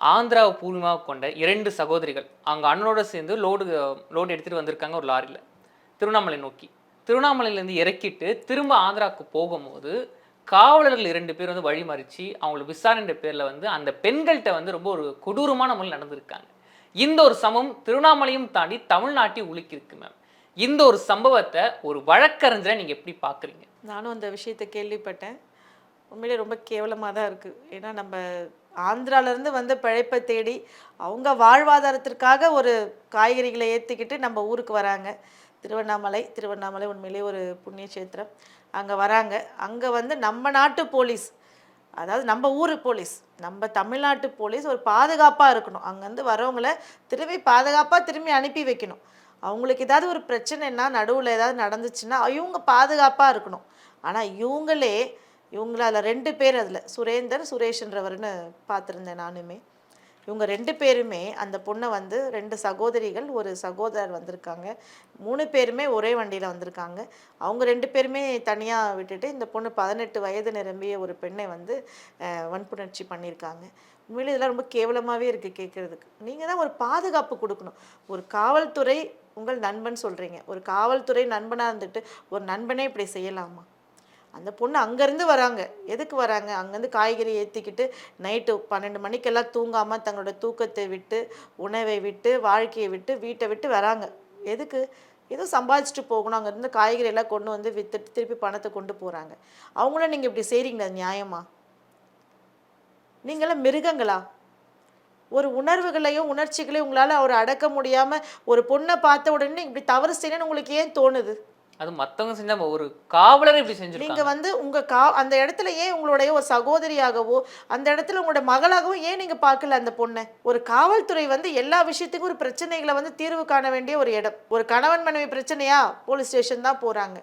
ஆந்திராவை பூர்வமாக கொண்ட இரண்டு சகோதரிகள் அவங்க அண்ணனோட சேர்ந்து லோடு லோடு எடுத்துகிட்டு வந்திருக்காங்க ஒரு லாரியில். திருவண்ணாமலை நோக்கி. திருவண்ணாமலையிலேருந்து இறக்கிட்டு திரும்ப ஆந்திராவுக்கு போகும்போது காவலர்கள் இரண்டு பேர் வந்து வழிமறிச்சு அவங்கள விசாரணைன்ற பேரில் வந்து அந்த பெண்கள்கிட்ட வந்து ரொம்ப ஒரு கொடூரமான முறையில் நடந்திருக்காங்க. இந்த ஒரு சமம் திருவண்ணாமலையும் தாண்டி தமிழ்நாட்டையும் உலுக்கியிருக்கு மேம் இந்த ஒரு சம்பவத்தை ஒரு வழக்கறிஞரை நீங்கள் எப்படி பார்க்குறீங்க நானும் அந்த விஷயத்தை கேள்விப்பட்டேன். உண்மையிலே ரொம்ப கேவலமாக தான் இருக்குது ஏன்னா நம்ம ஆந்திராவிலேருந்து வந்து பிழைப்பை தேடி அவங்க வாழ்வாதாரத்திற்காக ஒரு காய்கறிகளை ஏற்றிக்கிட்டு நம்ம ஊருக்கு வராங்க. திருவண்ணாமலை திருவண்ணாமலை உண்மையிலே ஒரு புண்ணிய சேத்திரம் அங்கே வராங்க. அங்கே வந்து நம்ம நாட்டு போலீஸ் அதாவது நம்ம ஊர் போலீஸ் நம்ம தமிழ்நாட்டு போலீஸ் ஒரு பாதுகாப்பாக இருக்கணும். அங்கேருந்து வரவங்கள திரும்பி பாதுகாப்பாக திரும்பி அனுப்பி வைக்கணும். அவங்களுக்கு ஏதாவது ஒரு பிரச்சனைன்னா நடுவில் ஏதாவது நடந்துச்சுன்னா இவங்க பாதுகாப்பாக இருக்கணும். ஆனால் இவங்களே இவங்கள அதில் ரெண்டு பேர் அதில் சுரேந்தர் சுரேஷ்ன்றவர்னு பார்த்துருந்தேன் நானுமே. இவங்க ரெண்டு பேருமே அந்த பொண்ணை வந்து ரெண்டு சகோதரிகள் ஒரு சகோதரர் வந்திருக்காங்க. மூணு பேருமே ஒரே வண்டியில் வந்திருக்காங்க. அவங்க ரெண்டு பேருமே தனியாக விட்டுட்டு இந்த பொண்ணு பதினெட்டு வயது நிரம்பிய ஒரு பெண்ணை வந்து வன்புணர்ச்சி பண்ணியிருக்காங்க. உண்மையிலே இதெல்லாம் ரொம்ப கேவலமாகவே இருக்குது கேட்குறதுக்கு நீங்கள் தான் ஒரு பாதுகாப்பு கொடுக்கணும். ஒரு காவல்துறை உங்கள் நண்பன் சொல்கிறீங்க ஒரு காவல்துறை நண்பனாக இருந்துட்டு ஒரு நண்பனே இப்படி செய்யலாமா? அந்த பொண்ணு அங்கேருந்து வராங்க. எதுக்கு வராங்க? அங்கேருந்து காய்கறி ஏற்றிக்கிட்டு நைட்டு பன்னெண்டு மணிக்கெல்லாம் தூங்காமல் தங்களோட தூக்கத்தை விட்டு உணவை விட்டு வாழ்க்கையை விட்டு வீட்டை விட்டு வராங்க. எதுக்கு? ஏதோ சம்பாதிச்சுட்டு போகணும். அங்கேருந்து காய்கறி எல்லாம் கொண்டு வந்து வித்துட்டு திருப்பி பணத்தை கொண்டு போகிறாங்க அவங்கள நீங்கள் இப்படி செய்கிறீங்களா நியாயமா? நீங்களாம் மிருகங்களா? ஒரு உணர்வுகளையும் உணர்ச்சிகளையும் உங்களால் அவர் அடக்க முடியாமல் ஒரு பொண்ணை பார்த்த உடனே இப்படி தவறு செய்யணும்னு உங்களுக்கு ஏன் தோணுது? அது மற்றவங்க செஞ்சா ஒரு காவலர் இப்படி செஞ்சு நீங்க வந்து உங்க கா அந்த இடத்துல ஏன் உங்களுடைய ஒரு சகோதரியாகவோ அந்த இடத்துல உங்களோட மகளாகவோ ஏன் நீங்க பார்க்கல அந்த பொண்ணை? ஒரு காவல்துறை வந்து எல்லா விஷயத்துக்கும் ஒரு பிரச்சனைகளை வந்து தீர்வு காண வேண்டிய ஒரு இடம். ஒரு கணவன் மனைவி பிரச்சனையா? போலீஸ் ஸ்டேஷன் தான் போறாங்க.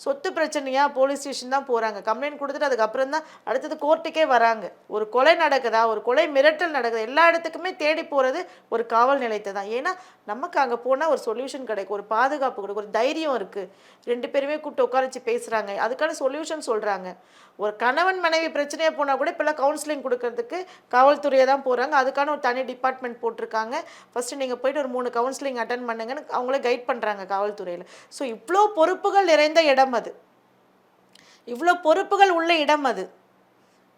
சொத்து பிரச்சனையா போலீஸ் ஸ்டேஷன் தான் போகிறாங்க கம்ப்ளைண்ட் கொடுத்துட்டு அதுக்கப்புறம் தான் அடுத்தது கோர்ட்டுக்கே வராங்க. ஒரு கொலை நடக்குதா? ஒரு கொலை மிரட்டல் நடக்குதா? எல்லா இடத்துக்குமே தேடி போகிறது ஒரு காவல் நிலையத்தை தான். ஏன்னா நமக்கு அங்கே போனால் ஒரு சொல்யூஷன் கிடைக்கும். ஒரு பாதுகாப்பு கிடைக்கும். ஒரு தைரியம் இருக்குது ரெண்டு பேருமே கூப்பிட்டு உட்காரச்சு பேசுகிறாங்க அதுக்கான சொல்யூஷன் சொல்கிறாங்க ஒரு கணவன் மனைவி பிரச்சனையாக போனால் கூட இப்போல்லாம் கவுன்சிலிங் கொடுக்கறதுக்கு காவல்துறையை தான் போகிறாங்க அதுக்கான ஒரு தனி டிபார்ட்மெண்ட் போட்டிருக்காங்க. ஃபஸ்ட்டு நீங்கள் போயிட்டு ஒரு மூணு கவுன்சிலிங் அட்டன் பண்ணுங்கன்னு அவங்களே கைட் பண்ணுறாங்க காவல்துறையில். ஸோ இவ்வளோ பொறுப்புகள் நிறைந்த இடம் அது. இவ்வளோ பொறுப்புகள் உள்ள இடம் அது.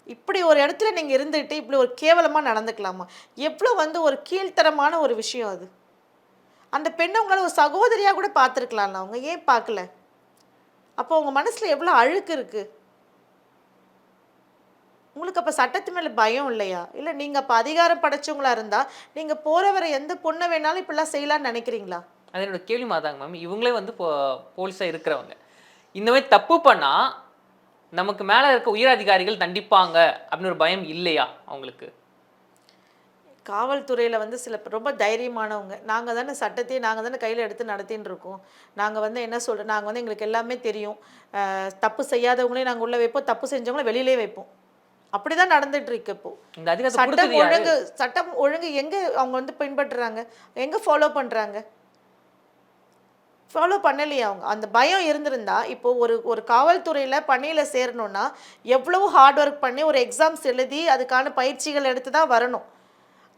இப்படி ஒரு இடத்துல நீங்கள் இருந்துட்டு இப்படி ஒரு கேவலமாக நடந்துக்கலாமா? எவ்வளோ வந்து ஒரு கீழ்த்தரமான ஒரு விஷயம் அது. அந்த பெண்ணை உங்களால் ஒரு சகோதரியாக கூட பார்த்துருக்கலாம்ல அவங்க? ஏன் பார்க்கல? அப்போ உங்கள் மனசில் எவ்வளோ அழுக்கு இருக்குது உங்களுக்கு அப்போ சட்டத்து மேலே பயம் இல்லையா? இல்லை நீங்கள் அப்போ அதிகாரம் படைச்சவங்களா இருந்தால் நீங்கள் போகிறவரை எந்த பொண்ணை வேணாலும் இப்படிலாம் செய்யலாம்னு நினைக்கிறீங்களா? அது என்னோட கேள்வி மாதாங்க மேம். இவங்களே வந்து போ போலீஸாக இருக்கிறவங்க. இந்த மாதிரி தப்பு பண்ணா நமக்கு மேலே இருக்க உயர் அதிகாரிகள் தண்டிப்பாங்க அப்படின்னு ஒரு பயம் இல்லையா அவங்களுக்கு? காவல்துறையில் வந்து சில ரொம்ப தைரியமானவங்க. நாங்கள் தானே சட்டத்தையே நாங்கள் தானே கையில் எடுத்து நடத்தின்னு இருக்கோம். நாங்கள் வந்து என்ன சொல்கிறோம் நாங்கள் வந்து எங்களுக்கு எல்லாமே தெரியும். தப்பு செய்யாதவங்களையும் நாங்கள் உள்ளே வைப்போம். தப்பு செஞ்சவங்கள வெளியிலே வைப்போம். அப்படி தான் நடந்துட்டு இருக்கு இப்போ சட்டம் ஒழுங்கு சட்டம் ஒழுங்கு எங்கே அவங்க வந்து பின்பற்றுறாங்க? எங்கே ஃபாலோ பண்ணுறாங்க ஃபாலோ பண்ணலையே அவங்க. அந்த பயம் இருந்திருந்தா இப்போ ஒரு ஒரு காவல்துறையில் பணியில் சேரணும்னா எவ்வளவு ஹார்ட் ஒர்க் பண்ணி ஒரு எக்ஸாம்ஸ் எழுதி அதுக்கான பயிற்சிகள் எடுத்து தான் வரணும்.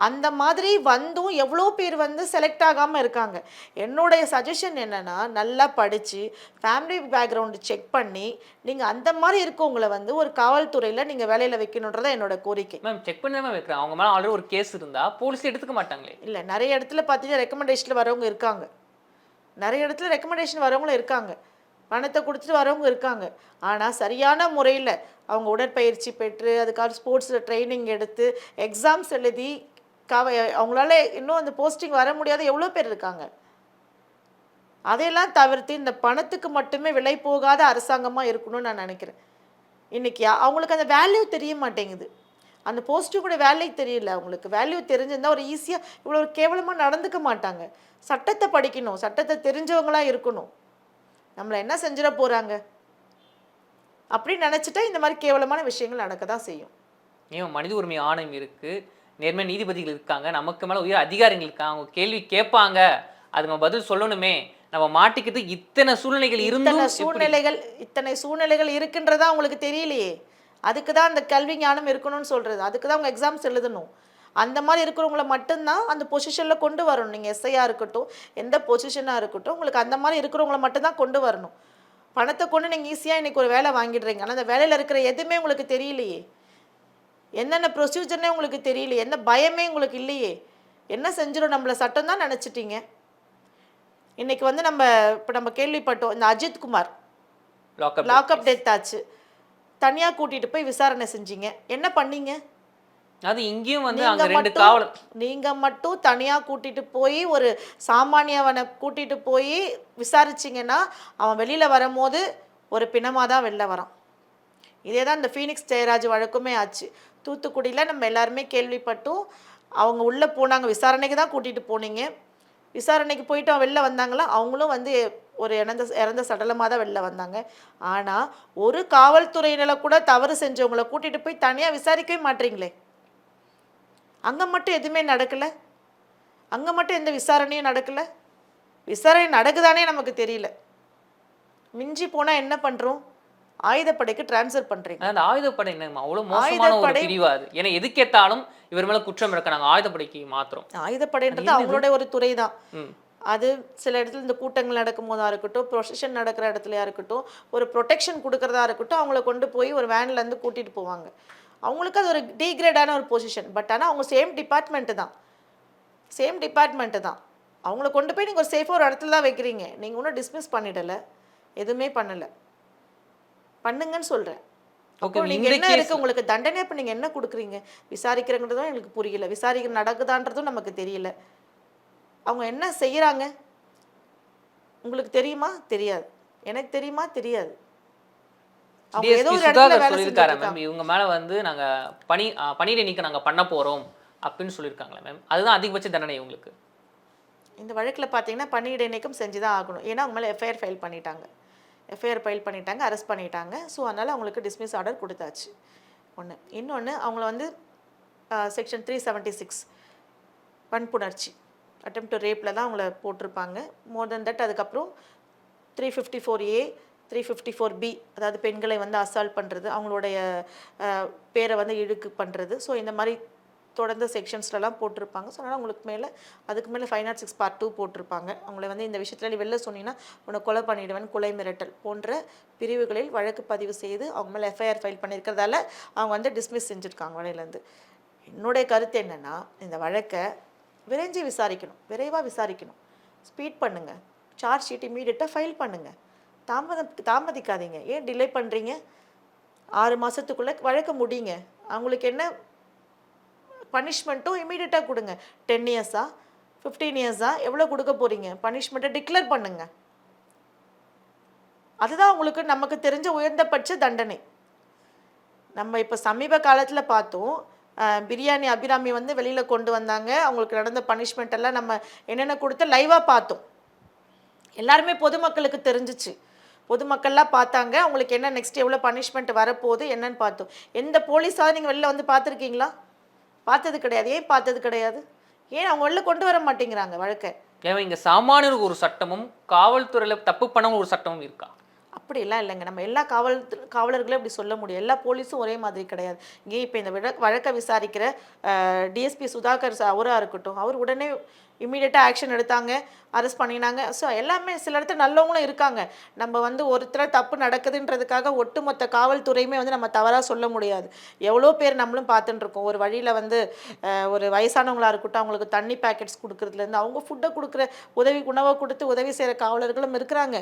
அந்த மாதிரி வந்தும் எவ்வளோ பேர் வந்து செலக்ட் ஆகாமல் இருக்காங்க. என்னுடைய சஜஷன் என்னென்னா நல்லா படித்து ஃபேமிலி பேக்ரவுண்டு செக் பண்ணி நீங்கள் அந்த மாதிரி இருக்கவங்களை வந்து ஒரு காவல்துறையில் நீங்கள் வேலையில் வைக்கணுன்றதான் என்னோட கோரிக்கை. மேம் செக் பண்ணி வைக்கிறேன். அவங்க மேலே ஆல்ரெடி ஒரு கேஸ் இருந்தா போலீஸ் எடுத்துக்க மாட்டாங்களே. இல்லை நிறைய இடத்துல பார்த்தீங்கன்னா ரெக்கமெண்டேஷனில் வரவங்க இருக்காங்க. நிறைய இடத்துல ரெக்கமெண்டேஷன் வரவங்களும் இருக்காங்க. பணத்தை கொடுத்துட்டு வரவங்க இருக்காங்க. ஆனால் சரியான முறையில் அவங்க உடற்பயிற்சி பெற்று அதுக்காக ஸ்போர்ட்ஸில் ட்ரைனிங் எடுத்து எக்ஸாம்ஸ் எழுதி கவ அவங்களால இன்னும் அந்த போஸ்டிங் வர முடியாத எவ்வளோ பேர் இருக்காங்க? அதையெல்லாம் தவிர்த்து இந்த பணத்துக்கு மட்டுமே விலை போகாத அரசாங்கமாக இருக்கணும்னு நான் நினைக்கிறேன். இன்றைக்கி அவங்களுக்கு அந்த வேல்யூ தெரிய மாட்டேங்குது. அந்த போஸ்ட்டு கூட வேல்யூ தெரியல. அவங்களுக்கு வேல்யூ தெரிஞ்சிருந்தா ஒரு ஈஸியாக இவ்வளோ கேவலமாக நடந்துக்க மாட்டாங்க. சட்டத்தை படிக்கணும். சட்டத்தை தெரிஞ்சவங்களா இருக்கணும். நம்மளை என்ன செஞ்சிட போகிறாங்க அப்படின்னு நினச்சிட்டா இந்த மாதிரி கேவலமான விஷயங்கள் நடக்க தான் செய்யும். ஏன் மனித உரிமை ஆணையம் இருக்கு. நேர்மை நீதிபதிகள் இருக்காங்க. நமக்கு மேலே உயர் அதிகாரிகள் இருக்காங்க. அவங்க கேள்வி கேட்பாங்க. அது நம்ம பதில் சொல்லணுமே. நம்ம மாட்டிக்கிறது இத்தனை சூழ்நிலைகள் எப்படி? சூழ்நிலைகள் இத்தனை சூழ்நிலைகள் இருக்குன்றதா அவங்களுக்கு தெரியலையே. அதுக்கு தான் அந்த கல்வி ஞானம் இருக்கணும்னு சொல்கிறது அதுக்கு தான் அவங்க எக்ஸாம்ஸ் எழுதணும். அந்த மாதிரி இருக்கிறவங்கள மட்டும்தான் அந்த பொசிஷனில் கொண்டு வரணும். நீங்கள் எஸ்ஐயாக இருக்கட்டும் எந்த பொசிஷனாக இருக்கட்டும் உங்களுக்கு அந்த மாதிரி இருக்கிறவங்கள மட்டும்தான் கொண்டு வரணும். பணத்தை கொண்டு நீங்கள் ஈஸியாக இன்னைக்கு ஒரு வேலை வாங்கிடுறீங்க. ஆனால் அந்த வேலையில் இருக்கிற எதுவுமே உங்களுக்கு தெரியலையே. என்னென்ன ப்ரொசீஜர்னே உங்களுக்கு தெரியலையே. என்ன பயமே உங்களுக்கு இல்லையே. என்ன செஞ்சிடும் நம்மள? சட்டம் தான் நினச்சிட்டீங்க. இன்னைக்கு வந்து நம்ம இப்போ நம்ம கேள்விப்பட்டோம் இந்த Ajith Kumar. Lockup lockup death ஆச்சு. தனியாக கூட்டிட்டு போய் விசாரணை செஞ்சீங்க. என்ன பண்ணீங்க? அது இங்கேயும் வந்து அங்க ரெண்டு மட்டும் காவலர். நீங்க மட்டும் தனியா கூட்டிட்டு போய் ஒரு சாமானியவனை கூட்டிட்டு போய் விசாரிச்சீங்கன்னா அவன் வெளியில வரும்போது ஒரு பிணமா தான் வெளில வரான். இதே தான் இந்த ஃபீனிக்ஸ் ஜெயராஜ் வழக்குமே ஆச்சு. தூத்துக்குடியில் நம்ம எல்லாருமே கேள்விப்பட்டோம். அவங்க உள்ளே போனாங்க. விசாரணைக்கு தான் கூட்டிகிட்டு போனீங்க. விசாரணைக்கு போயிட்டு அவன் வெளில வந்தாங்களா? அவங்களும் வந்து ஒரு இறந்த இறந்த சடலமாக தான் வெளில வந்தாங்க. ஆனால் ஒரு காவல்துறையினரை கூட தவறு செஞ்சவங்கள கூட்டிகிட்டு போய் தனியாக விசாரிக்கவே மாட்டீங்களே. அங்கே மட்டும் எதுவுமே நடக்கலை. அங்கே மட்டும் எந்த விசாரணையும் நடக்கலை. விசாரணை நடக்குதானே நமக்கு தெரியல. மிஞ்சி போனால் என்ன பண்ணுறோம் ஆயுதப்படைக்கு ட்ரான்ஸ்ஃபர் பண்ணுறீங்க அந்த ஆயுதப்படை என்னம்மா? அவ்வளவு மோசமான ஒரு பிரிவா அது. ஏன்னா எதுக்கு ஏத்தாலும் இவர் மேல குற்றம் இருக்க நாங்க ஆயுதப்படைக்கு மாத்திரம் ஆயுதப்படைன்றது அவங்களோட ஒரு துறை தான் அது சில இடத்துல இந்த கூட்டங்கள் நடக்கும் போதா இருக்கட்டும் ப்ரொசஷன் நடக்கிற இடத்துலயா இருக்கட்டும் ஒரு ப்ரொடெக்ஷன் கொடுக்கறதா இருக்கட்டும் அவங்கள கொண்டு போய் ஒரு வேன்ல இருந்து கூட்டிட்டு போவாங்க. அவங்களுக்கு அது ஒரு டீக்ரேடான ஒரு பொசிஷன் பட் ஆனால் அவங்க சேம் டிபார்ட்மெண்ட்டு தான். சேம் டிபார்ட்மெண்ட்டு தான். அவங்கள கொண்டு போய் நீங்கள் ஒரு சேஃபாக ஒரு இடத்துல தான் வைக்கிறீங்க. நீங்கள் ஒன்றும் டிஸ்மிஸ் பண்ணிடலை. எதுவுமே பண்ணலை. பண்ணுங்கன்னு சொல்கிறேன் அப்போ என்ன உங்களுக்கு தண்டனை இப்போ நீங்க என்ன கொடுக்குறீங்க? விசாரிக்கிறங்கிறதும் எனக்கு புரியல. விசாரிக்கிற நடக்குதான்றதும் நமக்கு தெரியல. அவங்க என்ன செய்யறாங்க உங்களுக்கு தெரியுமா? தெரியாது. எனக்கு தெரியுமா? தெரியாது. அவங்க ஏதோ செஞ்சுட்டு மேம் இவங்க மேல வந்து நாங்க பணி பணியிடை நீக்கம் நாங்க பண்ண போறோம் அப்படின்னு சொல்லியிருக்காங்களே மேம் அதுதான் அதிகபட்ச தண்டனை இவங்களுக்கு. இந்த வழக்கில் பார்த்தீங்கன்னா பணியிடை நீக்கம் செஞ்சு தான் ஆகணும். ஏன்னா அவங்க மேலே எஃப்ஐஆர் ஃபைல் பண்ணிட்டாங்க. எஃப்ஐஆர் ஃபைல் பண்ணிட்டாங்க அரெஸ்ட் பண்ணிட்டாங்க. ஸோ அதனால் அவங்களுக்கு டிஸ்மிஸ் ஆர்டர் கொடுத்தாச்சு. ஒன்று இன்னொன்று அவங்கள வந்து செக்ஷன் த்ரீ செவன்ட்டி சிக்ஸ் வன்புணர்ச்சி. அட்டம் டு ரேப்பில் தான் அவங்கள போட்டிருப்பாங்க. மோர் தென் தட் அதுக்கப்புறம் three fifty four A three fifty four B அதாவது பெண்களை வந்து அசால்ட் பண்ணுறது அவங்களுடைய பேரை வந்து இழுக்கு பண்ணுறது ஸோ இந்த மாதிரி தொடர்ந்த செக்ஷன்ஸ்லலாம் போட்டிருப்பாங்க. ஸோ அதனால் உங்களுக்கு மேலே அதுக்கு மேலே five nought six part two போட்டிருப்பாங்க. அவங்கள வந்து இந்த விஷயத்தில் நீ வெளில சொன்னீங்கன்னா உன்னை கொலை பண்ணிடுவேன் கொலை மிரட்டல் போன்ற பிரிவுகளில் வழக்கு பதிவு செய்து அவங்க மேலே எஃப்ஐஆர் ஃபைல் பண்ணியிருக்கிறதால அவங்க வந்து டிஸ்மிஸ் செஞ்சுருக்காங்க வழியிலேருந்து என்னுடைய கருத்து என்னென்னா இந்த வழக்கை விரைஞ்சி விசாரிக்கணும் விரைவாக விசாரிக்கணும். ஸ்பீட் பண்ணுங்கள் சார்ஜ் ஷீட் இமீடியட்டாக ஃபைல் பண்ணுங்கள் தாமதம் தாமதிக்காதீங்க. ஏன் டிலே பண்ணுறீங்க ஆறு மாதத்துக்குள்ளே வழக்க முடியுங்க. அவங்களுக்கு என்ன பனிஷ்மெண்ட்டும் இமீடியட்டாக கொடுங்க. டென் இயர்ஸா ஃபிஃப்டீன் இயர்ஸா எவ்வளோ கொடுக்க போகிறீங்க பனிஷ்மெண்ட்டை டிக்ளேர் பண்ணுங்க. அதுதான் உங்களுக்கு நமக்கு தெரிஞ்ச உயர்ந்தபட்ச தண்டனை. நம்ம இப்போ சமீப காலத்தில் பார்த்தோம் பிரியாணி அபிராமி வந்து வெளியில் கொண்டு வந்தாங்க. அவங்களுக்கு நடந்த பனிஷ்மெண்ட் எல்லாம் நம்ம என்னென்ன கொடுத்து லைவாக பார்த்தோம். எல்லாருமே பொதுமக்களுக்கு தெரிஞ்சிச்சு. பொதுமக்கள்லாம் பார்த்தாங்க. அவங்களுக்கு என்ன நெக்ஸ்ட் எவ்வளோ பனிஷ்மெண்ட் வரப்போகுது என்னன்னு பார்த்தோம். எந்த போலீஸாவது நீங்கள் வெளில வந்து பார்த்துருக்கீங்களா? பார்த்தது கிடையாது. ஏன் பார்த்தது கிடையாது? ஏன் அவங்க வெளில கொண்டு வர மாட்டேங்கிறாங்க வழக்கை? ஏன் இங்கே சாமானியருக்கு ஒரு சட்டமும் காவல்துறையில் தப்பு பண்ணவங்க ஒரு சட்டமும் இருக்கா? அப்படிலாம் இல்லைங்க. நம்ம எல்லா காவல் காவலர்களும் இப்படி சொல்ல முடியும். எல்லா போலீஸும் ஒரே மாதிரி கிடையாது. இங்கே இப்போ இந்த வழக்கை விசாரிக்கிற டிஎஸ்பி சுதாகர் அவராக அவரா இருக்கட்டும் அவர் உடனே இமீடியட்டாக ஆக்ஷன் எடுத்தாங்க அரெஸ்ட் பண்ணினாங்க. ஸோ எல்லாமே சில இடத்துல நல்லவங்களும் இருக்காங்க. நம்ம வந்து ஒருத்தர் தப்பு நடக்குதுன்றதுக்காக ஒட்டுமொத்த காவல்துறையுமே வந்து நம்ம தவறாக சொல்ல முடியாது. எவ்வளோ பேர் நம்மளும் பார்த்துட்டுருக்கோம் ஒரு வழியில் வந்து ஒரு வயசானவங்களாக இருக்கட்டும் அவங்களுக்கு தண்ணி பேக்கெட்ஸ் கொடுக்குறதுலேருந்து அவங்க ஃபுட்டை கொடுக்குற உதவி உணவை கொடுத்து உதவி செய்கிற காவலர்களும் இருக்கிறாங்க.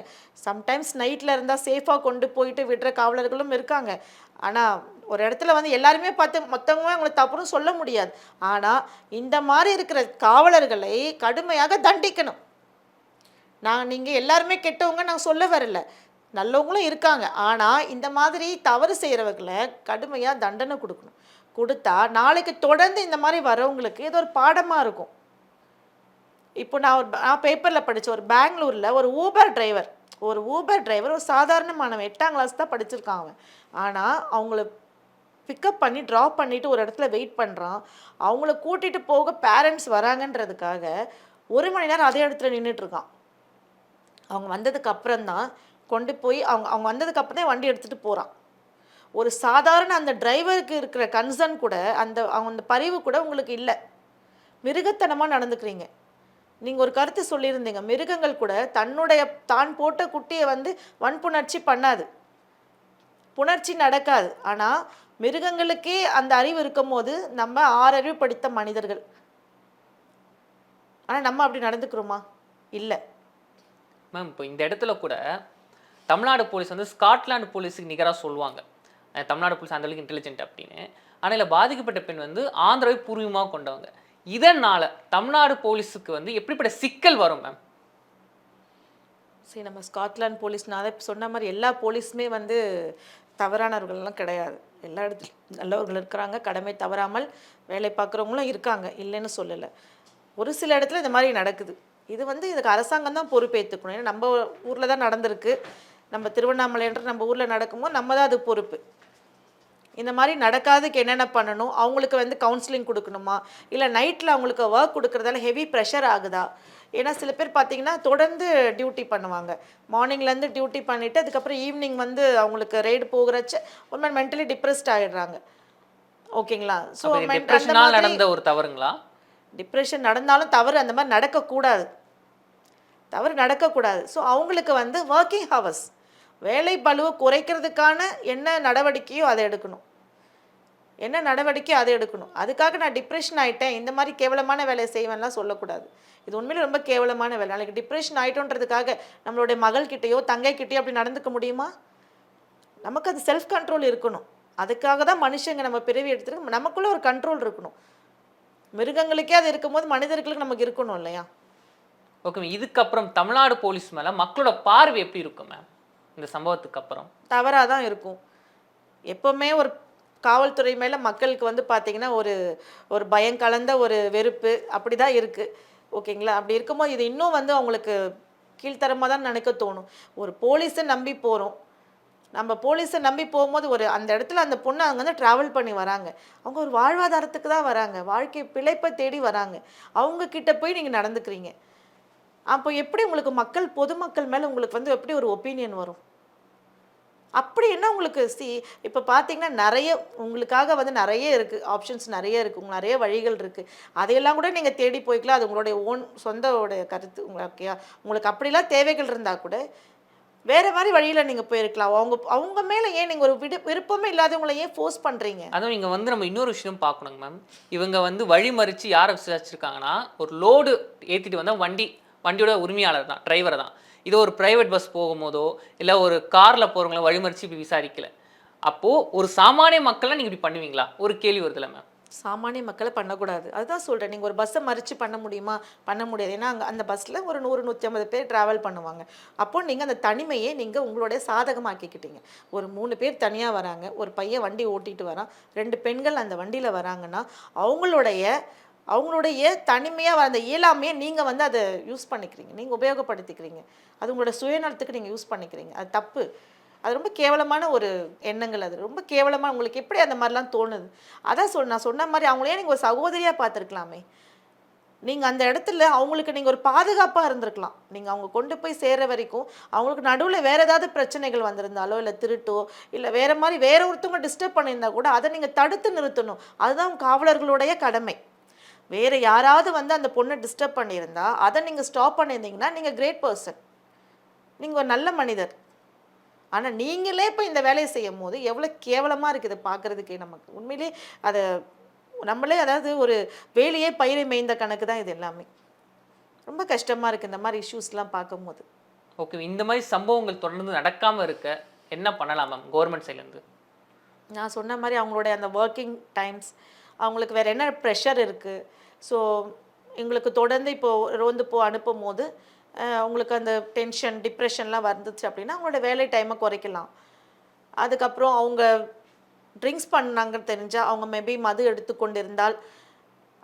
சம்டைம்ஸ் நைட்டில் இருந்தால் சேஃபாக கொண்டு போயிட்டு விடுற காவலர்களும் இருக்காங்க. ஆனால் ஒரு இடத்துல வந்து எல்லாருமே பார்த்து மொத்தமாக அவங்களை தப்புன்னு சொல்ல முடியாது. ஆனால் இந்த மாதிரி இருக்கிற காவலர்களை கடுமையாக தண்டிக்கணும். நான் நீங்கள் எல்லாருமே கெட்டவங்க நான் சொல்ல வரல. நல்லவங்களும் இருக்காங்க. ஆனால் இந்த மாதிரி தவறு செய்கிறவர்களை கடுமையாக தண்டனை கொடுக்கணும். கொடுத்தா நாளைக்கு தொடர்ந்து இந்த மாதிரி வரவங்களுக்கு இது ஒரு பாடமாக இருக்கும். இப்போ நான் ஒரு நான் பேப்பரில் படித்தேன் ஒரு பெங்களூரில் ஒரு ஊபர் டிரைவர் ஒரு ஊபர் டிரைவர் ஒரு சாதாரணமானவன் எட்டாம் கிளாஸ் தான் படிச்சிருக்கான் அவன். ஆனால் அவங்கள பிக்கப் பண்ணி ட்ராப் பண்ணிவிட்டு ஒரு இடத்துல வெயிட் பண்ணுறான் அவங்கள கூட்டிகிட்டு போக பேரண்ட்ஸ் வராங்கன்றதுக்காக ஒரு மணி நேரம் அதே இடத்துல நின்றுட்டு இருக்கான். அவங்க வந்ததுக்கு அப்புறம் தான் கொண்டு போய் அவங்க அவங்க வந்ததுக்கு அப்புறம் தான் வண்டி எடுத்துகிட்டு போகிறான் ஒரு சாதாரண அந்த டிரைவருக்கு இருக்கிற கன்சர்ன் கூட அந்த அவங்க அந்த பரிவு கூட உங்களுக்கு இல்லை. மிருகத்தனமாக நடந்துக்கிறீங்க. நீங்கள் ஒரு கருத்து சொல்லியிருந்தீங்க. மிருகங்கள் கூட தன்னுடைய தான் போட்ட குட்டியை வந்து வன்புணர்ச்சி பண்ணாது. புணர்ச்சி நடக்காது. ஆனால் மிருகங்களுக்கே அந்த அறிவு இருக்கும்போது நம்ம ஆறறிவு படித்த மனிதர்கள். ஆனால் நம்ம அப்படி நடந்துக்கிறோமா? இல்லை. மேம் இப்போ இந்த இடத்துல கூட தமிழ்நாடு போலீஸ் வந்து ஸ்காட்லாந்து போலீஸுக்கு நிகராக சொல்லுவாங்க. தமிழ்நாடு போலீஸ் அந்த அளவுக்கு இன்டெலிஜென்ட் அப்படின்னு. ஆனால் இதில் பாதிக்கப்பட்ட பெண் வந்து ஆந்திராவை பூர்வீகமாக கொண்டவங்க. இதனால் தமிழ்நாடு போலீஸுக்கு வந்து எப்படிப்பட்ட சிக்கல் வரும் மேம்? சரி நம்ம ஸ்காட்லாந்து போலீஸ் நான் சொன்ன மாதிரி எல்லா போலீஸுமே வந்து தவறானவர்கள்லாம் கிடையாது. எல்லா இடத்துலையும் நல்லவர்கள் இருக்கிறாங்க கடமை தவறாமல் வேலை பார்க்குறவங்களும் இருக்காங்க. இல்லைன்னு சொல்லலை. ஒரு சில இடத்துல இந்த மாதிரி நடக்குது. இது வந்து இதுக்கு அரசாங்கம் தான் பொறுப்பேற்றுக்கணும் ஏன்னா நம்ம ஊரில் தான் நடந்திருக்கு. நம்ம திருவண்ணாமலைன்ற நம்ம ஊரில் நடக்கும்போது நம்ம தான் அது பொறுப்பு. இந்த மாதிரி நடக்காததுக்கு என்னென்ன பண்ணணும்? அவங்களுக்கு வந்து கவுன்சிலிங் கொடுக்கணுமா? இல்லை நைட்டில் அவங்களுக்கு ஒர்க் கொடுக்குறதால ஹெவி ப்ரெஷர் ஆகுதா? ஏன்னா சில பேர் பார்த்தீங்கன்னா தொடர்ந்து டியூட்டி பண்ணுவாங்க. மார்னிங்லேருந்து டியூட்டி பண்ணிவிட்டு அதுக்கப்புறம் ஈவினிங் வந்து அவங்களுக்கு ரைடு போகிறச்ச ஒரு மாதிரி மென்டலி டிப்ரெஸ்ட் ஆகிடுறாங்க ஓகேங்களா? ஸோ நடந்த ஒரு தவறுங்களா? டிப்ரெஷன் நடந்தாலும் தவறு அந்த மாதிரி நடக்கக்கூடாது. தவறு நடக்கக்கூடாது. ஸோ அவங்களுக்கு வந்து ஒர்க்கிங் ஹவர்ஸ் வேலை பளுவை குறைக்கிறதுக்கான என்ன நடவடிக்கையோ அதை எடுக்கணும். என்ன நடவடிக்கையோ அதை எடுக்கணும். அதுக்காக நான் டிப்ரெஷன் ஆயிட்டேன் இந்த மாதிரி கேவலமான வேலையை செய்வேன்லாம் சொல்லக்கூடாது. இது உண்மையிலே ரொம்ப கேவலமான வேலை. நாளைக்கு டிப்ரெஷன் ஆயிட்டோன்றதுக்காக நம்மளுடைய மகள்கிட்டயோ தங்கைக்கிட்டயோ அப்படி நடந்துக்க முடியுமா? நமக்கு அது செல்ஃப் கண்ட்ரோல் இருக்கணும். அதுக்காக தான் மனுஷங்க நம்ம பிறவி எடுத்துருக்கு நமக்குள்ள ஒரு கண்ட்ரோல் இருக்கணும். மிருகங்களுக்கே அது இருக்கும்போது மனிதர்களுக்கு நமக்கு இருக்கணும் இல்லையா? ஓகே மேம் இதுக்கப்புறம் தமிழ்நாடு போலீஸ் மேலே மக்களோட பார்வை எப்படி இருக்கும் மேம் இந்த சம்பவத்துக்கு அப்புறம். தவறாக தான் இருக்கும். எப்போவுமே ஒரு காவல்துறை மேலே மக்களுக்கு வந்து பார்த்திங்கன்னா ஒரு ஒரு பயம் கலந்த ஒரு வெறுப்பு அப்படி தான் இருக்குது ஓகேங்களா? அப்படி இருக்கும்போது இது இன்னும் வந்து அவங்களுக்கு கீழ்த்தரமாக தான் நினைக்க தோணும். ஒரு போலீஸை நம்பி போகிறோம் நம்ம போலீஸை நம்பி போகும்போது ஒரு அந்த இடத்துல அந்த பொண்ணு அங்கே வந்து ட்ராவல் பண்ணி வராங்க. அவங்க ஒரு வாழ்வாதாரத்துக்கு தான் வராங்க. வாழ்க்கை பிழைப்பை தேடி வராங்க. அவங்க கிட்ட போய் நீங்கள் நடந்துக்கிறீங்க. அப்போ எப்படி உங்களுக்கு மக்கள் பொதுமக்கள் மேலே உங்களுக்கு வந்து எப்படி ஒரு ஒப்பீனியன் வரும்? அப்படி என்ன உங்களுக்கு சி இப்போ பார்த்தீங்கன்னா நிறைய உங்களுக்காக வந்து நிறைய இருக்குது ஆப்ஷன்ஸ் நிறைய இருக்குது உங்களுக்கு நிறைய வழிகள் இருக்குது அதையெல்லாம் கூட நீங்கள் தேடி போய்க்கலாம். அது உங்களுடைய ஓன் சொந்தோடைய கருத்து உங்களுக்கு உங்களுக்கு அப்படிலாம் தேவைகள் இருந்தால் கூட வேறு மாதிரி வழியில் நீங்கள் போயிருக்கலாம். அவங்க அவங்க மேலே ஏன் நீங்கள் ஒரு விடு விருப்பமே இல்லாதவங்களை ஏன் ஃபோர்ஸ் பண்ணுறீங்க அதுவும் இங்கே வந்து நம்ம இன்னொரு விஷயம் பார்க்கணுங்க மேம் இவங்க வந்து வழி மறிச்சு யாரை விசாரிச்சிருக்காங்கன்னா ஒரு லோடு ஏற்றிட்டு வந்தால் வண்டி வண்டியோட உரிமையாளர் தான் டிரைவர் தான். இது ஒரு பிரைவேட் பஸ் போகும்போதோ இல்லை ஒரு காரில் போகிறவங்கள வழிமறிச்சு இப்படி விசாரிக்கல. அப்போது ஒரு சாமானிய மக்கள்லாம் நீங்கள் இப்படி பண்ணுவீங்களா? ஒரு கேள்வி வருதுல்ல மேம் சாமானிய மக்களை பண்ணக்கூடாது. அதுதான் சொல்கிறேன் நீங்கள் ஒரு பஸ்ஸை மறித்து பண்ண முடியுமா? பண்ண முடியாது. ஏன்னா அங்கே அந்த பஸ்ஸில் ஒரு நூறு நூற்றி ஐம்பது பேர் ட்ராவல் பண்ணுவாங்க. அப்போ நீங்கள் அந்த தனிமையை நீங்கள் உங்களுடைய சாதகமாக்கிக்கிட்டீங்க. ஒரு மூணு பேர் தனியாக வராங்க. ஒரு பையன் வண்டி ஓட்டிகிட்டு வரான். ரெண்டு பெண்கள் அந்த வண்டியில் வராங்கன்னா அவங்களுடைய அவங்களுடைய தனிமையாக அந்த இயலாமையை நீங்கள் வந்து அதை யூஸ் பண்ணிக்கிறீங்க. நீங்கள் உபயோகப்படுத்திக்கிறீங்க. அது உங்களோட சுயநலத்துக்கு நீங்கள் யூஸ் பண்ணிக்கிறீங்க. அது தப்பு. அது ரொம்ப கேவலமான ஒரு எண்ணங்கள் அது. ரொம்ப கேவலமாக உங்களுக்கு எப்படி அந்த மாதிரிலாம் தோணுது? அதான் சொல் நான் சொன்ன மாதிரி அவங்களே நீங்கள் ஒரு சகோதரியாக பார்த்துருக்கலாமே. நீங்கள் அந்த இடத்துல அவங்களுக்கு நீங்கள் ஒரு பாதுகாப்பாக இருந்திருக்கலாம். நீங்கள் அவங்க கொண்டு போய் சேர்ற வரைக்கும் அவங்களுக்கு நடுவில் வேறு ஏதாவது பிரச்சனைகள் வந்திருந்தாலோ இல்லை திருட்டோ இல்லை வேறு மாதிரி வேற ஒருத்தவங்க டிஸ்டர்ப் பண்ணியிருந்தா கூட அதை நீங்கள் தடுத்து நிறுத்தணும். அதுதான் காவலர்களுடைய கடமை. வேறு யாராவது வந்து அந்த பொண்ணை டிஸ்டர்ப் பண்ணியிருந்தா அதை நீங்கள் ஸ்டாப் பண்ணியிருந்தீங்கன்னா நீங்கள் கிரேட் பர்சன் நீங்கள் ஒரு நல்ல மனிதர். ஆனால் நீங்களே இப்போ இந்த வேலையை செய்யும் போது எவ்வளோ கேவலமாக இருக்குது பார்க்குறதுக்கே நமக்கு. உண்மையிலே அதை நம்மளே அதாவது ஒரு வேலையே பயிரை மேய்ந்த கணக்கு தான் இது எல்லாமே. ரொம்ப கஷ்டமாக இருக்குது இந்த மாதிரி இஷ்யூஸ்லாம் பார்க்கும்போது. ஓகே இந்த மாதிரி சம்பவங்கள் தொடர்ந்து நடக்காமல் இருக்க என்ன பண்ணலாம் மேம் கவர்மெண்ட் சைட்லேருந்து நான் சொன்ன மாதிரி அவங்களுடைய அந்த ஒர்க்கிங் டைம்ஸ் அவங்களுக்கு வேறு என்ன ப்ரெஷர் இருக்குது ஸோ எங்களுக்கு தொடர்ந்து இப்போது ரோந்து போ அனுப்பும் போது உங்களுக்கு அந்த டென்ஷன் டிப்ரெஷன்லாம் வந்துச்சு அப்படின்னா அவங்களோட வேலை டைமை குறைக்கலாம். அதுக்கப்புறம் அவங்க ட்ரிங்க்ஸ் பண்ணாங்கன்னு தெரிஞ்சால் அவங்க மேபி மது எடுத்துக்கொண்டு இருந்தால்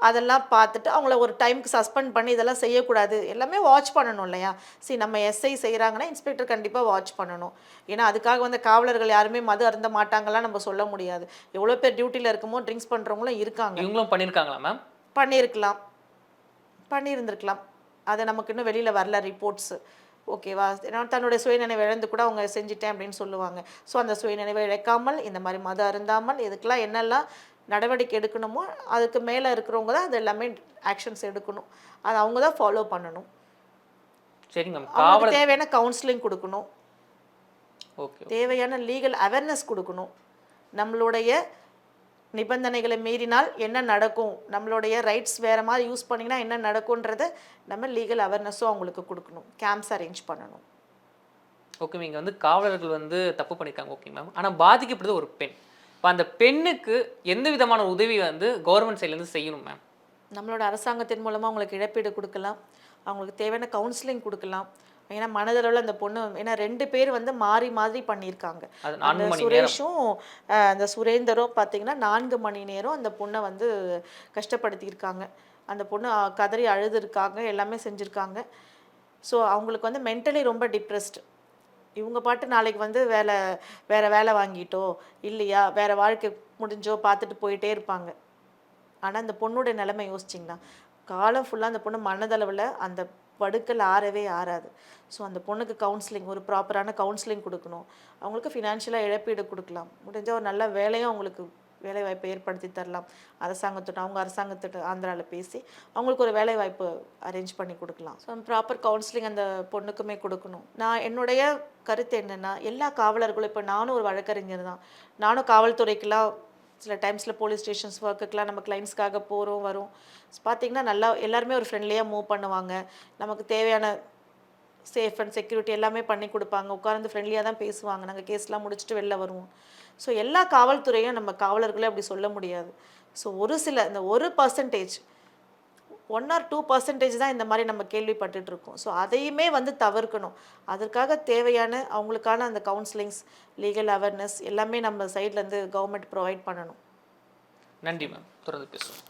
அதெல்லாம் பார்த்துட்டு அவங்கள ஒரு டைமுக்கு சஸ்பெண்ட் பண்ணி இதெல்லாம் செய்யக்கூடாது. எல்லாமே வாட்ச் பண்ணணும் இல்லையா? சரி நம்ம எஸ்ஐ செய்கிறாங்கன்னா இன்ஸ்பெக்டர் கண்டிப்பாக வாட்ச் பண்ணணும். ஏன்னா அதுக்காக வந்து காவலர்கள் யாருமே மது அருந்த மாட்டாங்கலாம் நம்ம சொல்ல முடியாது. எவ்வளோ பேர் டியூட்டியில் இருக்குமோ ட்ரிங்க்ஸ் பண்ணுறவங்களும் இருக்காங்க. இவங்களும் பண்ணியிருக்காங்களா மேம் பண்ணியிருக்கலாம் பண்ணியிருந்திருக்கலாம் அது நமக்கு இன்னும் வெளியில் வரல ரிப்போர்ட்ஸு ஓகேவா ஏன்னா தன்னுடைய சுயநினைவு இழந்து கூட அவங்க செஞ்சிட்டேன் அப்படின்னு சொல்லுவாங்க. ஸோ அந்த சுயநினைவை இழக்காமல் இந்த மாதிரி மதம் அருந்தாமல் இதுக்கெல்லாம் என்னெல்லாம் நடவடிக்கை எடுக்கணுமோ அதுக்கு மேலே இருக்கிறவங்க தான் அது எல்லாமே ஆக்ஷன்ஸ் எடுக்கணும். அது அவங்க தான் ஃபாலோ பண்ணணும். சரிங்க மேம். தேவையான கவுன்சிலிங் கொடுக்கணும். ஓகே தேவையான லீகல் அவேர்னஸ் கொடுக்கணும். நம்மளுடைய நிபந்தனைகளை மீறினால் என்ன நடக்கும்? நம்மளுடைய ரைட்ஸ் வேறு மாதிரி யூஸ் பண்ணிங்கன்னா என்ன நடக்கும்ன்றத நம்ம லீகல் அவேர்னஸும் அவங்களுக்கு கொடுக்கணும். கேம்ப்ஸ் அரேஞ்ச் பண்ணணும். ஓகே இங்கே வந்து காவலர்கள் வந்து தப்பு பண்ணியிருக்காங்க ஓகே மேம். ஆனால் பாதிக்கப்படுறது ஒரு பெண். இப்போ அந்த பெண்ணுக்கு எந்த விதமான உதவி வந்து கவர்மெண்ட் சைட்லேருந்து செய்யணும் மேம் நம்மளோட அரசாங்கத்தின் மூலமாக அவங்களுக்கு இழப்பீடு கொடுக்கலாம். அவங்களுக்கு தேவையான கவுன்சிலிங் கொடுக்கலாம். ஏன்னா மனதளவில் அந்த பொண்ணு ஏன்னா ரெண்டு பேர் வந்து மாறி மாதிரி பண்ணியிருக்காங்க. அந்த சுரேஷும் அந்த சுரேந்தரும் பார்த்தீங்கன்னா நான்கு மணி நேரம் அந்த பொண்ணை வந்து கஷ்டப்படுத்தியிருக்காங்க. அந்த பொண்ணு கதறி அழுதுருக்காங்க எல்லாமே செஞ்சுருக்காங்க. ஸோ அவங்களுக்கு வந்து மென்டலி ரொம்ப டிப்ரெஸ்டு இவங்க பாட்டு நாளைக்கு வந்து வேலை வேற வேலை வாங்கிட்டோ இல்லையா? வேற வாழ்க்கை முடிஞ்சோ பார்த்துட்டு போயிட்டே இருப்பாங்க. ஆனால் அந்த பொண்ணோட நிலைமை யோசிச்சிங்கன்னா காலம் ஃபுல்லாக அந்த பொண்ணு மனதளவில் அந்த படுக்கல் ஆறவே ஆறாது. ஸோ அந்த பொண்ணுக்கு கவுன்சிலிங் ஒரு ப்ராப்பரான கவுன்சிலிங் கொடுக்கணும். அவங்களுக்கு ஃபினான்ஷியலாக இழப்பீடு கொடுக்கலாம். முடிஞ்ச ஒரு நல்ல வேலையும் அவங்களுக்கு வேலைவாய்ப்பை ஏற்படுத்தி தரலாம். அரசாங்கத்திட்ட அவங்க அரசாங்கத்திட்ட ஆந்திராவில் பேசி அவங்களுக்கு ஒரு வேலைவாய்ப்பு அரேஞ்ச் பண்ணி கொடுக்கலாம். ஸோ ப்ராப்பர் கவுன்சிலிங் அந்த பொண்ணுக்குமே கொடுக்கணும். நான் என்னுடைய கருத்து என்னென்னா எல்லா காவலர்களும் இப்போ நானும் ஒரு வழக்கறிஞர் தான். நானும் காவல்துறைக்கெல்லாம் சில டைம்ஸில் போலீஸ் ஸ்டேஷன்ஸ் ஒர்க்குக்கெலாம் நம்ம கிளைண்ட்ஸ்க்காக போகிறோம் வரும். பார்த்தீங்கன்னா நல்லா எல்லாருமே ஒரு ஃப்ரெண்ட்லியாக மூவ் பண்ணுவாங்க. நமக்கு தேவையான சேஃப் அண்ட் செக்யூரிட்டி எல்லாமே பண்ணி கொடுப்பாங்க. உட்கார்ந்து ஃப்ரெண்ட்லியாக தான் பேசுவாங்க. நாங்கள் கேஸ்லாம் முடிச்சுட்டு வெளில வருவோம். ஸோ எல்லா காவல்துறையும் நம்ம காவலர்களே அப்படி சொல்ல முடியாது. ஸோ ஒரு சில இந்த ஒரு percentage one or two percentage தான் இந்த மாதிரி நம்ம கேள்விப்பட்டுட்டு இருக்கோம். ஸோ அதையுமே வந்து தவிர்க்கணும். அதற்காக தேவையான அவங்களுக்கான அந்த கவுன்சிலிங்ஸ் லீகல் அவேர்னஸ் எல்லாமே நம்ம சைட்லேருந்து கவர்மெண்ட் ப்ரொவைட் பண்ணணும். நன்றி மேம் தொடர்ந்து பேசுவோம்.